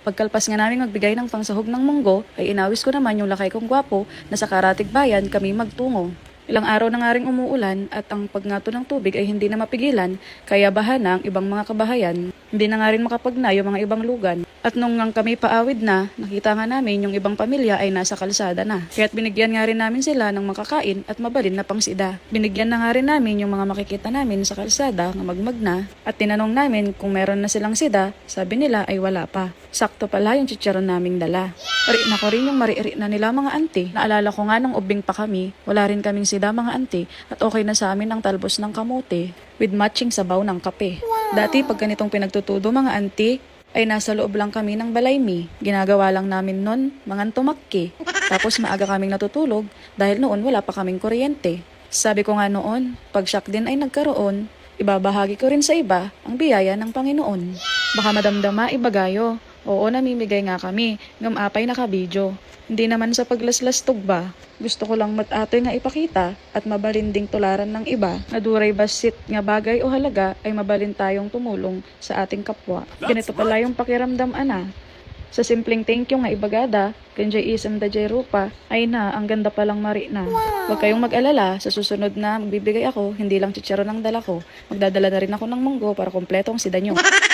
Pagkalpas nga namin magbigay ng pangsahog ng munggo, ay inawis ko naman yung lakay kong gwapo na sa Karatig Bayan kami magtungo. Ilang araw na nga rin umuulan at ang pagngato ng tubig ay hindi na mapigilan, kaya baha na ang ibang mga kabahayan. Hindi na nga rin makapagna yung mga ibang lugan. At nung nga kami paawid na, nakita nga namin yung ibang pamilya ay nasa kalsada na. Kaya't binigyan nga rin namin sila ng makakain at mabalin na pangsida. Binigyan na nga rin namin yung mga makikita namin sa kalsada na magmag at tinanong namin kung meron na silang sida, sabi nila ay wala pa. Sakto pala yung chicharon naming dala. Ri na ko rin yung mariiri na nila mga auntie. Naalala ko nga nung ubing pa kami, wala rin kaming sida mga auntie at okay na sa amin ang talbos ng kamote with matching sabaw ng kape. Dati pag ganitong pinagtutudo mga auntie, ay nasa loob lang kami ng balaymi. Ginagawa lang namin nun, mga tumakki. Tapos maaga kaming natutulog dahil noon wala pa kaming kuryente. Sabi ko nga noon, pag shock din ay nagkaroon, ibabahagi ko rin sa iba ang biyaya ng Panginoon. Baka madamdama ibagayo. Oo, namimigay nga kami. Gamapay nakabidyo. Hindi naman sa paglaslas tugba. Gusto ko lang matatoy nga ipakita at mabalinding tularan ng iba na duray basit nga bagay o halaga ay mabalin tayong tumulong sa ating kapwa. Ganito pala yung pakiramdam ana. Sa simpleng thank you nga ibagada, kanjay isam da jay rupa, ay na, ang ganda palang mari na. Huwag kayong mag-alala, sa susunod na magbibigay ako, hindi lang chicharo ng dala ko. Magdadala na rin ako ng munggo para kompleto ang sida nyo.